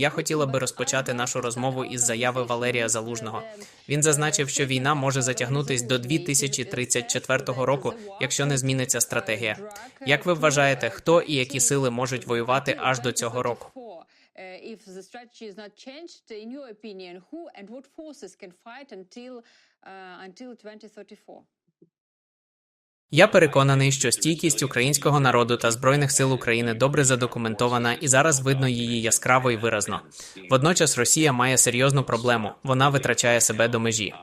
Я хотіла би розпочати нашу розмову із заяви Валерія Залужного. Він зазначив, що війна може затягнутись до 2034 року, якщо не зміниться стратегія. Як ви вважаєте, хто і які сили можуть воювати аж до цього року? If the strategy is until 2034? Я переконаний, що стійкість українського народу та збройних сил України добре задокументована, і зараз видно її яскраво і виразно. Водночас Росія має серйозну проблему. Вона витрачає себе до межі.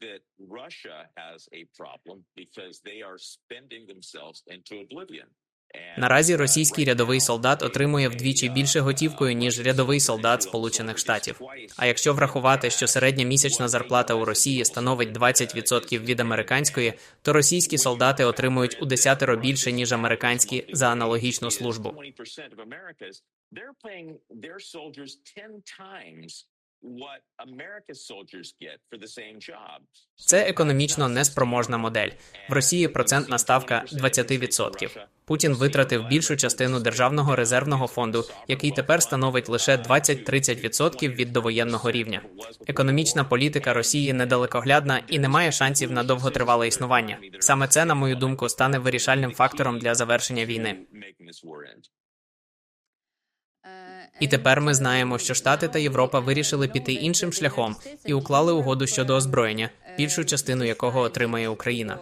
Uh, Russia has a problem because they are spending themselves into oblivion. Наразі російський рядовий солдат отримує вдвічі більше готівкою, ніж рядовий солдат Сполучених Штатів. А якщо врахувати, що середня місячна зарплата у Росії становить get, 20% uh, від американської, то російські солдати отримують у десятеро більше ніж американські за аналогічну службу. 20% of America's, they're paying their soldiers 10 times what America's soldiers get for the same job. Це економічно неспроможна модель. В Росії процентна ставка 20%. Путін витратив більшу частину державного резервного фонду, який тепер становить лише 20-30% від довоєнного рівня. Економічна політика Росії недалекоглядна і не має шансів на довготривале існування. Саме це, на мою думку, стане вирішальним фактором для завершення війни. І тепер ми знаємо, що Штати та Європа вирішили піти іншим шляхом і уклали угоду щодо озброєння, більшу частину якого отримає Україна.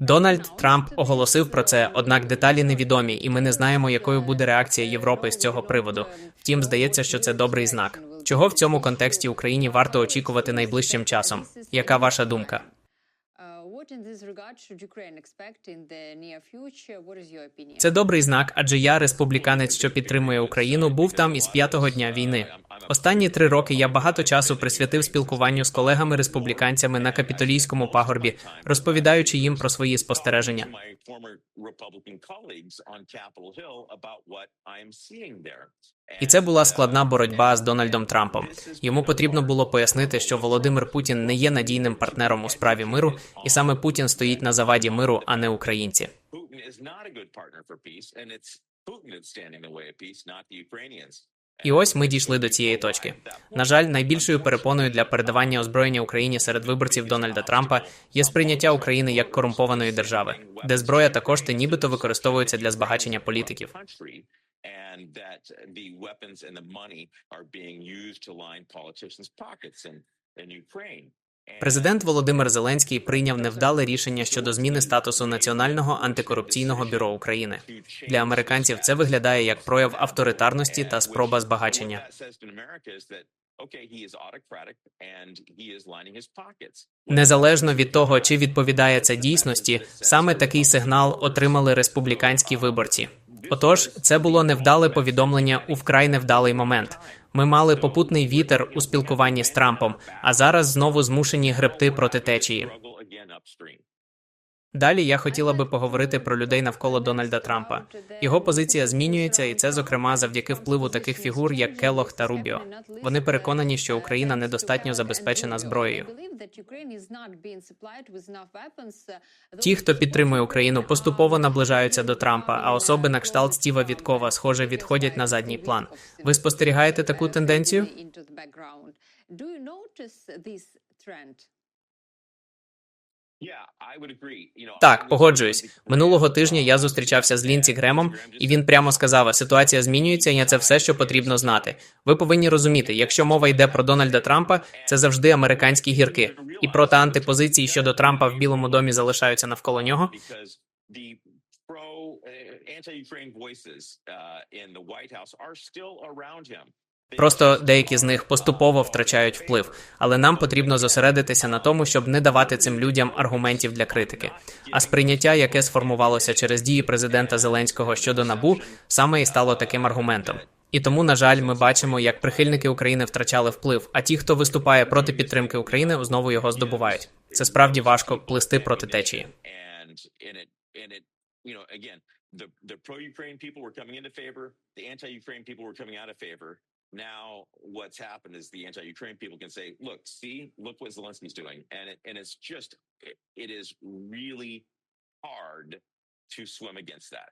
Дональд Трамп оголосив про це, однак деталі невідомі, і ми не знаємо, якою буде реакція Європи з цього приводу. Втім, здається, що це добрий знак. Чого в цьому контексті Україні варто очікувати найближчим часом? Яка ваша думка? Це добрий знак, адже я, республіканець, що підтримує Україну, був там із п'ятого дня війни. Останні три роки я багато часу присвятив спілкуванню з колегами-республіканцями на капітолійському пагорбі, розповідаючи їм про свої спостереження. І це була складна боротьба з Дональдом Трампом. Йому потрібно було пояснити, що Володимир Путін не є надійним партнером у справі миру, і саме Путін стоїть на заваді миру, а не українці. І ось ми дійшли до цієї точки. На жаль, найбільшою перепоною для передавання озброєння Україні серед виборців Дональда Трампа є сприйняття України як корумпованої держави, де зброя та кошти нібито використовуються для збагачення політиків. And that the weapons and the money are being used to line politicians' pockets in, in Ukraine. Президент Володимир Зеленський прийняв невдале рішення щодо зміни статусу Національного антикорупційного бюро України. Для американців це виглядає як прояв авторитарності та спроба збагачення. Незалежно від того, чи відповідає це дійсності, саме такий сигнал отримали республіканські виборці. Отож, це було невдале повідомлення у вкрай невдалий момент. Ми мали попутний вітер у спілкуванні з Трампом, а зараз знову змушені гребти проти течії. Далі я хотіла би поговорити про людей навколо Дональда Трампа. Його позиція змінюється, і це зокрема завдяки впливу таких фігур, як Келлог та Рубіо. Вони переконані, що Україна недостатньо забезпечена зброєю. Ті, хто підтримує Україну, поступово наближаються до Трампа, а особи на кшталт Стіва Віткова, схоже, відходять на задній план. Ви спостерігаєте таку тенденцію? Так, погоджуюсь. Минулого тижня я зустрічався з Лінці Гремом, і він прямо сказав: ситуація змінюється, і це все, що потрібно знати. Ви повинні розуміти, якщо мова йде про Дональда Трампа, це завжди американські гірки, і проти антипозиції щодо Трампа в Білому домі залишаються навколо нього. Просто деякі з них поступово втрачають вплив, але нам потрібно зосередитися на тому, щоб не давати цим людям аргументів для критики. А сприйняття, яке сформувалося через дії президента Зеленського щодо набу, саме і стало таким аргументом. І тому, на жаль, ми бачимо, як прихильники України втрачали вплив, а ті, хто виступає проти підтримки України, знову його здобувають. Це справді важко плисти проти течії. Now, what's happened is the anti-Ukraine people can say, "Look, see, look what Zelensky's doing," and it, and it's just it, it is really hard to swim against that.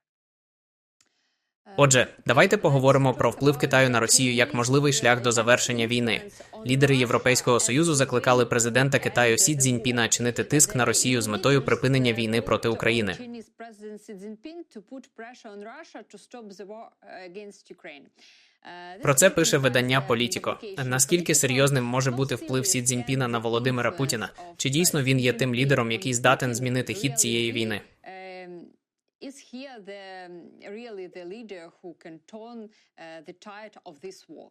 Отже, давайте поговоримо про вплив Китаю на Росію як можливий шлях до завершення війни. Лідери Європейського союзу закликали президента Китаю Сі Цзіньпіна чинити тиск на Росію з метою припинення війни проти України. Про це пише видання Політіко. Наскільки серйозним може бути вплив Сі Цзіньпіна на Володимира Путіна? Чи дійсно він є тим лідером, який здатен змінити хід цієї війни? Is he the really the leader who can turn uh, the tide of this war?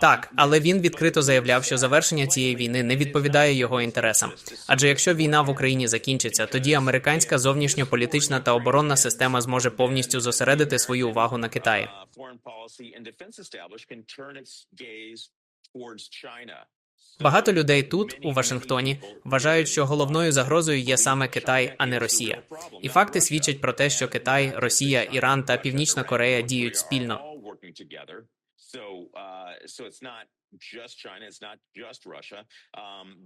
Так, але він відкрито заявляв, що завершення цієї війни не відповідає його інтересам. Адже якщо війна в Україні закінчиться, тоді американська зовнішньополітична та оборонна система зможе повністю зосередити свою увагу на Китаї. Багато людей тут, у Вашингтоні, вважають, що головною загрозою є саме Китай, а не Росія. І факти свідчать про те, що Китай, Росія, Іран та Північна Корея діють спільно. So, uh, so it's not. Um.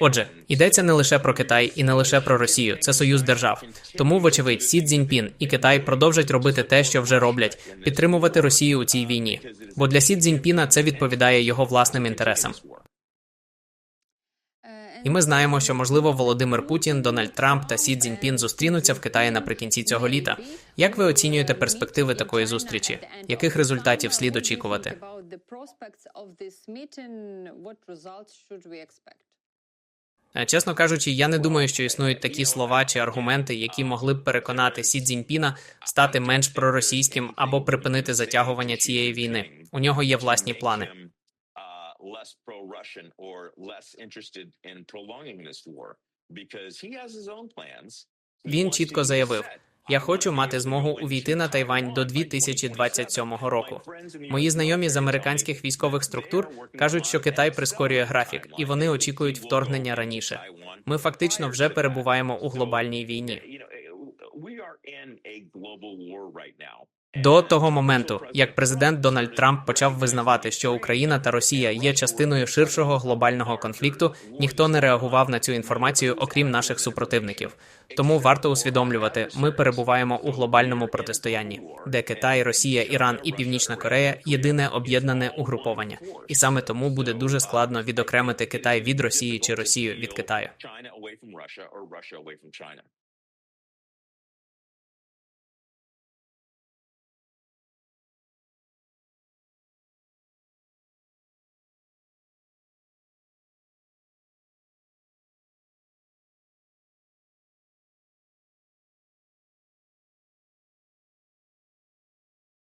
Отже, йдеться не лише про Китай і не лише про Росію. Це союз держав. Тому, вочевидь, Сі Цзіньпін і Китай продовжать робити те, що вже роблять, підтримувати Росію у цій війні. Бо для Сі Цзіньпіна це відповідає його власним інтересам. І ми знаємо, що можливо Володимир Путін, Дональд Трамп та Сі Цзіньпін зустрінуться в Китаї наприкінці цього літа. Як ви оцінюєте перспективи такої зустрічі? Яких результатів слід очікувати? Е, Чесно кажучи, я не думаю, що існують такі слова чи аргументи, які могли б переконати Сі Цзіньпіна стати менш проросійським або припинити затягування цієї війни. У нього є власні плани. Uh, less pro-Russian or less interested in prolonging this war because he has his own plans. Він чітко заявив: Я "I хочу мати змогу увійти на Тайвань до Taiwan by 2027 року. Мої знайомі з американських військових структур кажуть, що Китай прискорює графік, і вони очікують вторгнення раніше. Ми фактично вже перебуваємо у глобальній війні. we are in a global war right now. До того моменту, як президент Дональд Трамп почав визнавати, що Україна та Росія є частиною ширшого глобального конфлікту, ніхто не реагував на цю інформацію, окрім наших супротивників. Тому варто усвідомлювати, ми перебуваємо у глобальному протистоянні, де Китай, Росія, Іран і Північна Корея єдине об'єднане угруповання, і саме тому буде дуже складно відокремити Китай від Росії чи Росію від Китаю.